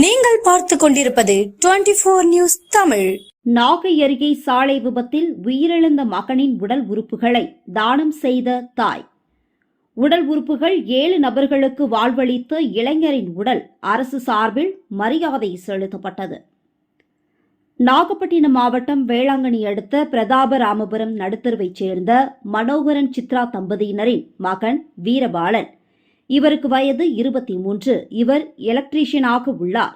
நீங்கள் பார்த்து கொண்டிருப்பது twenty four news Tamil. Nagai அருகே சாலை விபத்தில் உயிரிழந்த மகனின் உடல் உறுப்புகளை தானம் செய்த தாய். உடல் உறுப்புகள் ஏழு நபர்களுக்கு வாழ்வளித்த இளைஞரின் உடல் அரசு சார்பில் மரியாதை செலுத்தப்பட்டது. நாகப்பட்டினம் மாவட்டம் வேளாங்கண்ணி அடுத்த பிரதாபராமபுரம் நடுத்தருவைச் சேர்ந்த மனோகரன் சித்ரா தம்பதியினரின் மகன் வீரபாலன் இவருக்கு வயது இருபத்தி மூன்று. இவர் எலக்ட்ரீஷியனாக உள்ளார்.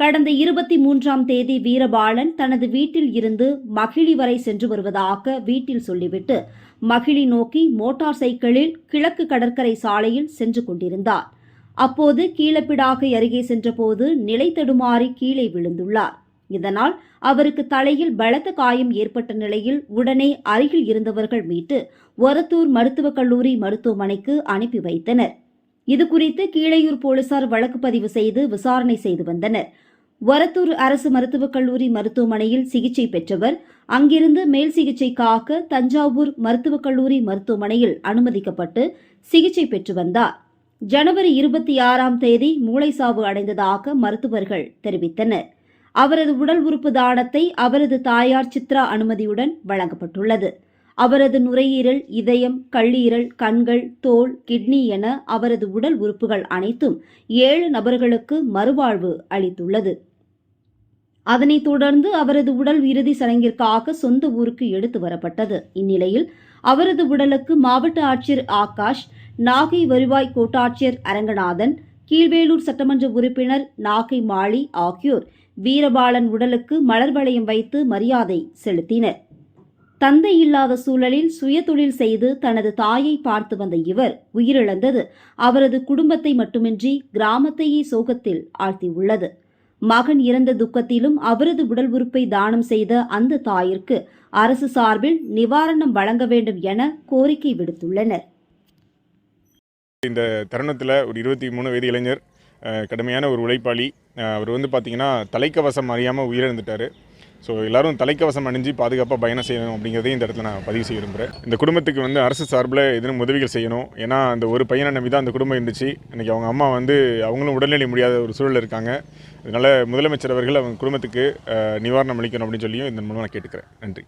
கடந்த இருபத்தி மூன்றாம் தேதி வீரபாலன் தனது வீட்டில் இருந்து மகிழி வரை சென்று வருவதாக வீட்டில் சொல்லிவிட்டு மகிழி நோக்கி மோட்டார் சைக்கிளில் கிழக்கு கடற்கரை சாலையில் சென்று கொண்டிருந்தார். அப்போது கீழப்பிடாகை அருகே சென்றபோது நிலை தடுமாறி கீழே விழுந்துள்ளார். இதனால் அவருக்கு தலையில் பலத்த காயம் ஏற்பட்ட நிலையில் உடனே அருகில் இருந்தவர்கள் மீட்டு ஒரத்தூர் மருத்துவக் கல்லூரி மருத்துவமனைக்கு அனுப்பி வைத்தனர். இது குறித்து கீழையூர் போலீசார் வழக்கு பதிவு செய்து விசாரணை செய்து வந்தனர். ஒரத்தூர் அரசு மருத்துவக் கல்லூரி மருத்துவமனையில் சிகிச்சை பெற்றவர் அங்கிருந்து மேல் சிகிச்சைக்காக தஞ்சாவூர் மருத்துவக் கல்லூரி மருத்துவமனையில் அனுமதிக்கப்பட்டு சிகிச்சை பெற்று வந்தார். ஜனவரி இருபத்தி ஆறாம் தேதி மூளைசாவு அடைந்ததாக மருத்துவர்கள் தெரிவித்தனர். அவரது உடல் உறுப்பு தானத்தை அவரது தாயார் சித்ரா அனுமதியுடன் வழங்கப்பட்டுள்ளது. அவரது நுரையீரல் இதயம் கல்லீரல் கண்கள் தோல் கிட்னி என அவரது உடல் உறுப்புகள் அனைத்தும் ஏழு நபர்களுக்கு மறுவாழ்வு அளித்துள்ளது. அதனைத் தொடர்ந்து அவரது உடல் இறுதி சடங்கிற்காக சொந்த ஊருக்கு எடுத்து வரப்பட்டது. இந்நிலையில் அவரது உடலுக்கு மாவட்ட ஆட்சியர் ஆகாஷ் நாகை வருவாய் கோட்டாட்சியர் அரங்கநாதன் கீழ்வேலூர் சட்டமன்ற உறுப்பினர் நாகை மாளி ஆகியோர் வீரபாலன் உடலுக்கு மலர் வளையம் வைத்து மரியாதை செலுத்தினர். தந்தை இல்லாத சூழலில் சுயதொழில் செய்து தனது தாயை பார்த்து வந்த இவர் உயிரிழந்தது. அவரது குடும்பத்தை மட்டுமின்றி கிராமத்தையே சோகத்தில் ஆழ்த்தியுள்ளது. மகன் இறந்த துக்கத்திலும் அவரது உடல் உறுப்பை தானம் செய்த அந்த தாயிற்கு அரசு சார்பில் நிவாரணம் வழங்க வேண்டும் என கோரிக்கை விடுத்துள்ளனர். இந்த தருணத்தில் ஒரு இருபத்தி மூணு வயது இளைஞர் கடுமையான ஒரு உழைப்பாளி. அவர் வந்து பார்த்திங்கன்னா தலைக்கவசம் அறியாமல் உயிரிழந்துட்டார். ஸோ எல்லாரும் தலைக்கவசம் அணிஞ்சு பாதுகாப்பாக பயணம் செய்யணும் அப்படிங்கிறதையும் இந்த இடத்துல நான் பதிவு செய்ய விரும்புகிறேன் இந்த குடும்பத்துக்கு வந்து அரசு சார்பில் எதுவும் உதவிகள் செய்யணும். ஏன்னா அந்த ஒரு பையனை நம்பி தான் அந்த குடும்பம் இருந்துச்சு. இன்றைக்கி அவங்க அம்மா வந்து அவங்களும் உடல்நிலை முடியாத ஒரு சூழல் இருக்காங்க. அதனால் முதலமைச்சர் அவர்கள் அவங்க குடும்பத்துக்கு நிவாரணம் அளிக்கணும் அப்படின்னு சொல்லியும் இந்த மூலம் நான் கேட்டுக்கிறேன். நன்றி.